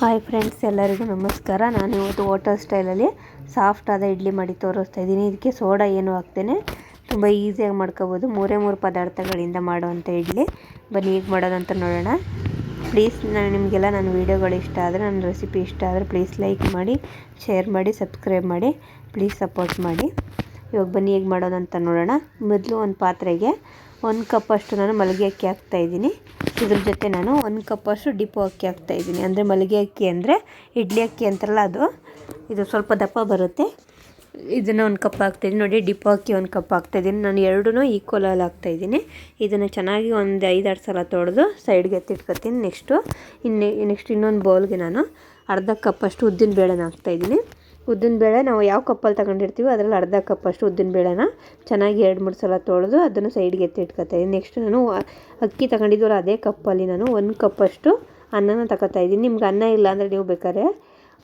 Hi friends ಎಲ್ಲರಿಗೂ ನಮಸ್ಕಾರ. ನಾನು ಇವತ್ತು ಹೋಟೆಲ್ ಸ್ಟೈಲಲ್ಲಿ ಸಾಫ್ಟ್ ಆದ ಇಡ್ಲಿ ಮಾಡಿ ತೋರಿಸ್ತಾ ಇದ್ದೀನಿ. ಇದಕ್ಕೆ ಸೋಡಾ ಏನು ಹಾಕ್ತೇನೆ. ತುಂಬ ಈಸಿಯಾಗಿ ಮಾಡ್ಕೋಬೋದು. ಮೂರೇ ಮೂರು ಪದಾರ್ಥಗಳಿಂದ ಮಾಡುವಂಥ ಇಡ್ಲಿ. ಬನ್ನಿ, ಹೇಗೆ ಮಾಡೋದಂತ ನೋಡೋಣ. ಪ್ಲೀಸ್ ನಾನು ನಿಮಗೆಲ್ಲ ನನ್ನ ವೀಡಿಯೋಗಳು ಇಷ್ಟ ಆದರೆ, ನನ್ನ ರೆಸಿಪಿ ಇಷ್ಟ ಆದರೆ ಪ್ಲೀಸ್ ಲೈಕ್ ಮಾಡಿ ಶೇರ್ ಮಾಡಿ ಸಬ್ಸ್ಕ್ರೈಬ್ ಮಾಡಿ ಪ್ಲೀಸ್ ಸಪೋರ್ಟ್ ಮಾಡಿ. ಇವಾಗ ಬನ್ನಿ, ಹೇಗೆ ಮಾಡೋದಂತ ನೋಡೋಣ. ಮೊದಲು ಒಂದು ಪಾತ್ರೆಗೆ ಒಂದು ಕಪ್ಪಷ್ಟು ನಾನು ಮಲಗಿ ಅಕ್ಕಿ ಹಾಕ್ತಾಯಿದ್ದೀನಿ ಇದ್ರ ಜೊತೆ ನಾನು ಒಂದು ಕಪ್ಪಷ್ಟು ಡಿಪೋ ಅಕ್ಕಿ ಹಾಕ್ತಾಯಿದ್ದೀನಿ ಅಂದರೆ ಮಲಗೆ ಅಕ್ಕಿ ಅಂದರೆ ಇಡ್ಲಿ ಅಕ್ಕಿ ಅಂತಾರಲ್ಲ ಅದು. ಇದು ಸ್ವಲ್ಪ ದಪ್ಪ ಬರುತ್ತೆ. ಇದನ್ನು ಒಂದು ಕಪ್ ಹಾಕ್ತಾಯಿದ್ದೀನಿ ನೋಡಿ ಡಿಪೋ ಅಕ್ಕಿ ಒಂದು ಕಪ್ ಹಾಕ್ತಾಯಿದ್ದೀನಿ ನಾನು ಎರಡೂ ಈಕ್ವಲಲ್ಲಿ ಹಾಕ್ತಾಯಿದ್ದೀನಿ ಇದನ್ನು ಚೆನ್ನಾಗಿ ಒಂದು ಐದಾರು ಸಲ ತೊಡೆದು ಸೈಡ್ಗೆ ಎತ್ತಿಟ್ಕೊತೀನಿ. ನೆಕ್ಸ್ಟು ಇನ್ನು, ನೆಕ್ಸ್ಟ್ ಇನ್ನೊಂದು ಬೌಲ್ಗೆ ನಾನು ಅರ್ಧ ಕಪ್ಪಷ್ಟು ಉದ್ದಿನ ಬೇಳೆನ ಹಾಕ್ತಾಯಿದ್ದೀನಿ ಬೇಳೆ ನಾವು ಯಾವ ಕಪ್ಪಲ್ಲಿ ತಗೊಂಡಿರ್ತೀವೋ ಅದರಲ್ಲಿ ಅರ್ಧ ಕಪ್ ಅಷ್ಟು ಉದ್ದಿನ ಬೇಳೆನ ಚೆನ್ನಾಗಿ ಎರಡು ಮೂರು ಸಲ ತೊಳೆದು ಅದನ್ನು ಸೈಡ್ಗೆ ಎತ್ತಿ ಇಟ್ಕೊತಾಯಿದ್ದೀನಿ ನೆಕ್ಸ್ಟ್ ನಾನು ಅಕ್ಕಿ ತಗೊಂಡಿದ್ದೀವಲ್ಲ ಅದೇ ಕಪ್ಪಲ್ಲಿ ನಾನು ಒಂದು ಕಪ್ಪಷ್ಟು ಅನ್ನನ ತಗೋತಾಯಿದ್ದೀನಿ ನಿಮ್ಗೆ ಅನ್ನ ಇಲ್ಲ ಅಂದರೆ ನೀವು ಬೇಕಾದ್ರೆ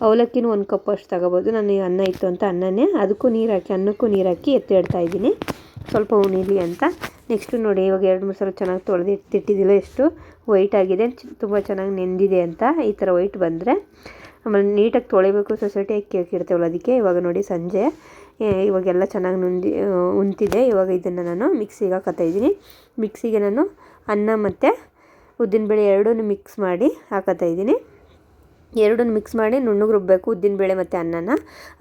ಅವಲಕ್ಕಿನೂ ಒಂದು ಕಪ್ಪಷ್ಟು ತಗೋಬೋದು. ನಾನು ಅನ್ನ ಇತ್ತು ಅಂತ ಅನ್ನನೇ ಅದಕ್ಕೂ ನೀರು ಹಾಕಿ, ಅನ್ನಕ್ಕೂ ನೀರು ಹಾಕಿ ಎತ್ತಿ ಇದ್ದೀನಿ. ಸ್ವಲ್ಪ ಉಣಿಲಿ ಅಂತ. ನೆಕ್ಸ್ಟು ನೋಡಿ ಇವಾಗ ಎರಡು ಮೂರು ಸಲ ಚೆನ್ನಾಗಿ ತೊಳೆದು ಎತ್ತಿಟ್ಟಿದ್ದಿಲ್ಲ ಎಷ್ಟು ವೈಟ್ ಆಗಿದೆ. ತುಂಬ ಚೆನ್ನಾಗಿ ನೆಂದಿದೆ ಅಂತ ಈ ಥರ ವೈಟ್ ಬಂದರೆ ಆಮೇಲೆ ನೀಟಾಗಿ ತೊಳಿಬೇಕು ಸೊಸೈಟಿ ಅಕ್ಕಿ ಹಾಕಿರ್ತೇವಲ್ಲ ಅದಕ್ಕೆ. ಇವಾಗ ನೋಡಿ ಸಂಜೆ. ಇವಾಗೆಲ್ಲ ಚೆನ್ನಾಗಿ ನುಂದಿ ಉಂತಿದೆ. ಇವಾಗ ಇದನ್ನು ನಾನು ಮಿಕ್ಸಿಗೆ ಹಾಕತ್ತಾ ಇದ್ದೀನಿ. ಮಿಕ್ಸಿಗೆ ನಾನು ಅನ್ನ ಮತ್ತು ಉದ್ದಿನಬೇಳೆ ಎರಡೂ ಮಿಕ್ಸ್ ಮಾಡಿ ಹಾಕತ್ತಾ ಇದ್ದೀನಿ. ಎರಡನ್ನು ಮಿಕ್ಸ್ ಮಾಡಿ ನುಣ್ಣಗೆ ರುಬ್ಬಬೇಕು ಉದ್ದಿನಬೇಳೆ ಮತ್ತು ಅನ್ನನ.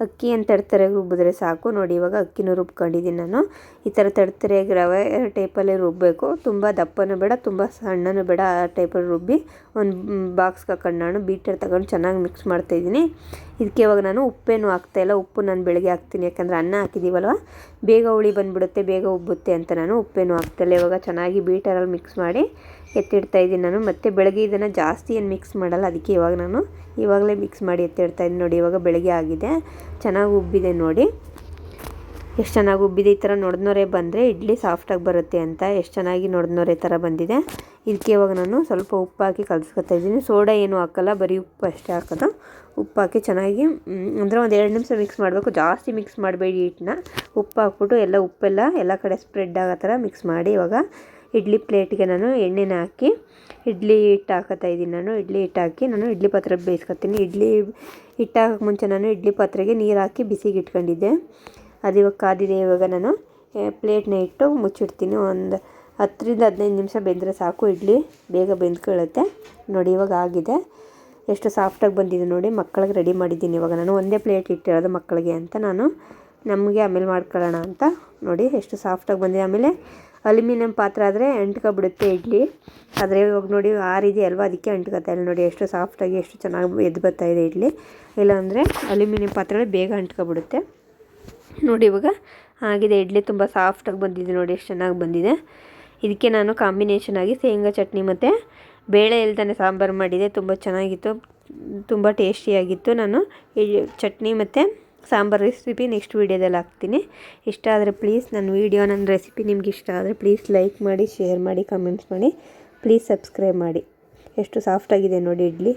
ಅಕ್ಕಿ ಅಂತ ತರ್ತರೆಗೆ ರುಬ್ಬಿದ್ರೆ ಸಾಕು. ನೋಡಿ ಇವಾಗ ಅಕ್ಕಿನೂ ರುಬ್ಕೊಂಡಿದ್ದೀನಿ ನಾನು. ಈ ಥರ ತರ್ತರೆಯಾಗಿ ರವೆ ಟೈಪಲ್ಲಿ ರುಬ್ಬಬೇಕು ತುಂಬ ದಪ್ಪನೂ ಬೇಡ, ತುಂಬ ಸಣ್ಣನೂ ಬೇಡ. ಆ ಟೈಪಲ್ಲಿ ರುಬ್ಬಿ ಒಂದು ಬಾಕ್ಸ್ಗೆ ಹಾಕೊಂಡು ನಾನು ಬೀಟರ್ ತಗೊಂಡು ಚೆನ್ನಾಗಿ ಮಿಕ್ಸ್ ಮಾಡ್ತಾಯಿದ್ದೀನಿ ಇದಕ್ಕೆ ಇವಾಗ ನಾನು ಉಪ್ಪೇನು ಹಾಕ್ತಾಯಿಲ್ಲ ಉಪ್ಪು ನಾನು ಬೆಳಗ್ಗೆ ಹಾಕ್ತೀನಿ. ಯಾಕಂದರೆ ಅನ್ನ ಹಾಕಿದ್ದೀವಲ್ವ ಬೇಗ ಹುಳಿ ಬಂದುಬಿಡುತ್ತೆ, ಬೇಗ ಉಬ್ಬುತ್ತೆ ಅಂತ ನಾನು ಉಪ್ಪೇನು ಹಾಕ್ತಿಲ್ಲ. ಇವಾಗ ಚೆನ್ನಾಗಿ ಬೀಟರಲ್ಲಿ ಮಿಕ್ಸ್ ಮಾಡಿ ಎತ್ತಿಡ್ತಾ ಇದ್ದೀನಿ ನಾನು. ಮತ್ತು ಬೆಳಗ್ಗೆ ಇದನ್ನು ಜಾಸ್ತಿ ಏನು ಮಿಕ್ಸ್ ಮಾಡಲ್ಲ, ಅದಕ್ಕೆ ಇವಾಗ ನಾನು ಇವಾಗಲೇ ಮಿಕ್ಸ್ ಮಾಡಿ ಎತ್ತಿಡ್ತಾ ಇದ್ದೀನಿ ನೋಡಿ. ಇವಾಗ ಬೆಳಗ್ಗೆ ಆಗಿದೆ, ಚೆನ್ನಾಗಿ ಉಬ್ಬಿದೆ ನೋಡಿ. ಎಷ್ಟು ಚೆನ್ನಾಗಿ ಉಬ್ಬಿದೆ ಈ ಥರ ನೊಡ್ನೊರೆ ಬಂದರೆ ಇಡ್ಲಿ ಸಾಫ್ಟಾಗಿ ಬರುತ್ತೆ ಅಂತ ಎಷ್ಟು ಚೆನ್ನಾಗಿ ನೊಡ್ನೊರೆ ಥರ ಬಂದಿದೆ. ಇದಕ್ಕೆ ಇವಾಗ ನಾನು ಸ್ವಲ್ಪ ಉಪ್ಪು ಹಾಕಿ ಕಲಿಸ್ಕೊತಾ ಇದ್ದೀನಿ. ಸೋಡಾ ಏನು ಹಾಕಲ್ಲ, ಬರೀ ಉಪ್ಪು ಅಷ್ಟೇ ಹಾಕೋದು. ಉಪ್ಪು ಹಾಕಿ ಚೆನ್ನಾಗಿ ಅಂದರೆ ಒಂದು ಎರಡು ನಿಮಿಷ ಮಿಕ್ಸ್ ಮಾಡಬೇಕು. ಜಾಸ್ತಿ ಮಿಕ್ಸ್ ಮಾಡಬೇಡಿ ಹಿಟ್ಟನ್ನ. ಉಪ್ಪು ಹಾಕ್ಬಿಟ್ಟು ಎಲ್ಲ ಉಪ್ಪೆಲ್ಲ ಎಲ್ಲ ಕಡೆ ಸ್ಪ್ರೆಡ್ ಆಗೋ ಥರ ಮಿಕ್ಸ್ ಮಾಡಿ ಇವಾಗ ಇಡ್ಲಿ ಪ್ಲೇಟ್ಗೆ ನಾನು ಎಣ್ಣೆನ ಹಾಕಿ, ಇಡ್ಲಿ ಹಿಟ್ಟು ಹಾಕೋತಾ ಇದ್ದೀನಿ ನಾನು. ಇಡ್ಲಿ ಹಿಟ್ಟು ಹಾಕಿ ನಾನು ಇಡ್ಲಿ ಪಾತ್ರೆ ಬೇಯಿಸ್ಕೊತೀನಿ. ಇಡ್ಲಿ ಹಿಟ್ಟು ಹಾಕೋಕ್ಕೆ ಮುಂಚೆ ನಾನು ಇಡ್ಲಿ ಪಾತ್ರೆಗೆ ನೀರು ಹಾಕಿ ಬಿಸಿಗೆ ಇಟ್ಕೊಂಡಿದ್ದೆ. ಅದು ಇವಾಗ ಕಾದಿದೆ ಇವಾಗ ನಾನು ಪ್ಲೇಟ್ನ ಇಟ್ಟು ಮುಚ್ಚಿಡ್ತೀನಿ. ಒಂದು ಹತ್ತರಿಂದ ಹದಿನೈದು ನಿಮಿಷ ಬೆಂದರೆ ಸಾಕು. ಇಡ್ಲಿ ಬೇಗ ಬೆಂದ್ಕೊಳ್ಳುತ್ತೆ ನೋಡಿ, ಇವಾಗ ಆಗಿದೆ. ಎಷ್ಟು ಸಾಫ್ಟಾಗಿ ಬಂದಿದೆ ನೋಡಿ. ಮಕ್ಕಳಿಗೆ ರೆಡಿ ಮಾಡಿದ್ದೀನಿ ಇವಾಗ ನಾನು. ಒಂದೇ ಪ್ಲೇಟ್ ಇಟ್ಟಿರೋದು ಮಕ್ಕಳಿಗೆ ಅಂತ ನಾನು. ನಮಗೆ ಆಮೇಲೆ ಮಾಡ್ಕೊಳ್ಳೋಣ ಅಂತ. ನೋಡಿ, ಎಷ್ಟು ಸಾಫ್ಟಾಗಿ ಬಂದಿದೆ. ಆಮೇಲೆ ಅಲ್ಯೂಮಿನಿಯಂ ಪಾತ್ರ ಆದರೆ ಅಂಟ್ಕೊಬಿಡುತ್ತೆ ಇಡ್ಲಿ. ಆದರೆ ಇವಾಗ ನೋಡಿ ಆರಿದೆ ಅಲ್ವಾ? ಅದಕ್ಕೆ ಅಂಟ್ಕೊತಾ ಇಲ್ಲ ನೋಡಿ. ಎಷ್ಟು ಸಾಫ್ಟಾಗಿ, ಎಷ್ಟು ಚೆನ್ನಾಗಿ ಎದ್ದು ಬರ್ತಾ ಇದೆ ಇಡ್ಲಿ. ಇಲ್ಲಾಂದರೆ ಅಲ್ಯೂಮಿನಿಯಂ ಪಾತ್ರೆಗಳು ಬೇಗ ಅಂಟ್ಕೊಬಿಡುತ್ತೆ ನೋಡಿ ಇವಾಗ ಆಗಿದೆ. ಇಡ್ಲಿ ತುಂಬ ಸಾಫ್ಟಾಗಿ ಬಂದಿದೆ ನೋಡಿ, ಎಷ್ಟು ಚೆನ್ನಾಗಿ ಬಂದಿದೆ. ಇದಕ್ಕೆ ನಾನು ಕಾಂಬಿನೇಷನ್ ಆಗಿ ಶೇಂಗಾ ಚಟ್ನಿ ಮತ್ತು ಬೇಳೆ ಇಲ್ದೇ ಸಾಂಬಾರು ಮಾಡಿದೆ. ತುಂಬ ಚೆನ್ನಾಗಿತ್ತು. ತುಂಬ ಟೇಸ್ಟಿಯಾಗಿತ್ತು ನಾನು ಚಟ್ನಿ ಮತ್ತು ಸಾಂಬಾರು ರೆಸಿಪಿ ನೆಕ್ಸ್ಟ್ ವೀಡಿಯೋದಲ್ಲಿ ಹಾಕ್ತೀನಿ. ಇಷ್ಟ ಆದರೆ ಪ್ಲೀಸ್ ನನ್ನ ವೀಡಿಯೋ ನನ್ನ ರೆಸಿಪಿ ನಿಮ್ಗೆ ಇಷ್ಟ ಆದರೆ ಪ್ಲೀಸ್ ಲೈಕ್ ಮಾಡಿ ಶೇರ್ ಮಾಡಿ ಕಮೆಂಟ್ಸ್ ಮಾಡಿ. ಪ್ಲೀಸ್ ಸಬ್ಸ್ಕ್ರೈಬ್ ಮಾಡಿ. ಎಷ್ಟು ಸಾಫ್ಟಾಗಿದೆ ನೋಡಿ ಇಡ್ಲಿ.